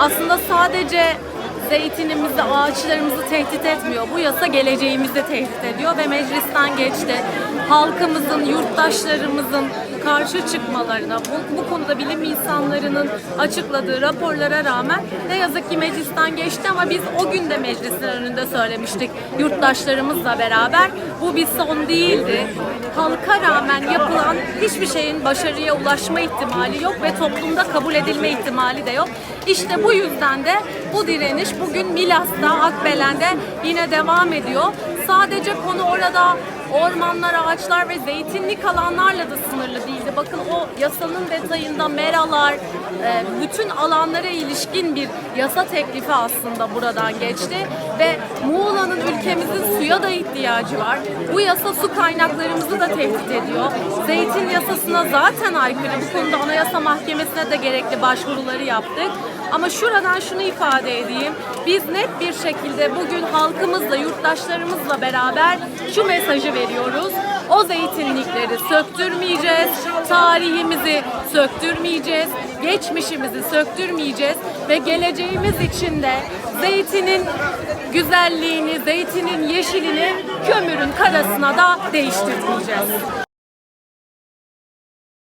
aslında sadece zeytinimizi, ağaçlarımızı tehdit etmiyor. Bu yasa geleceğimizi tehdit ediyor ve meclisten geçti. Halkımızın, yurttaşlarımızın karşı çıkmalarına, bu, bu konuda bilim insanlarının açıkladığı raporlara rağmen ne yazık ki meclisten geçti ama biz o gün de meclisin önünde söylemiştik yurttaşlarımızla beraber. Bu bir son değildi. Halka rağmen yapılan hiçbir şeyin başarıya ulaşma ihtimali yok ve toplumda kabul edilme ihtimali de yok. İşte bu yüzden de bu direniş bugün Milas'ta, Akbelen'de yine devam ediyor. Sadece konu orada ormanlar, ağaçlar ve zeytinlik alanlarla da sınırlı değildi. Bakın o yasanın detayında meralar, e, bütün alanlara ilişkin bir yasa teklifi aslında buradan geçti. Ve Muğla'nın ülkemizin suya da ihtiyacı var. Bu yasa su kaynaklarımızı da tehdit ediyor. Zeytin yasasına zaten aykırı. Bu konuda Anayasa Mahkemesi'ne de gerekli başvuruları yaptık. Ama şuradan şunu ifade edeyim. Biz net bir şekilde bugün halkımızla, yurttaşlarımızla beraber şu mesajı veriyoruz. O zeytinlikleri söktürmeyeceğiz, tarihimizi söktürmeyeceğiz, geçmişimizi söktürmeyeceğiz. Ve geleceğimiz için de zeytinin güzelliğini, zeytinin yeşilini kömürün karasına da değiştirmeyeceğiz.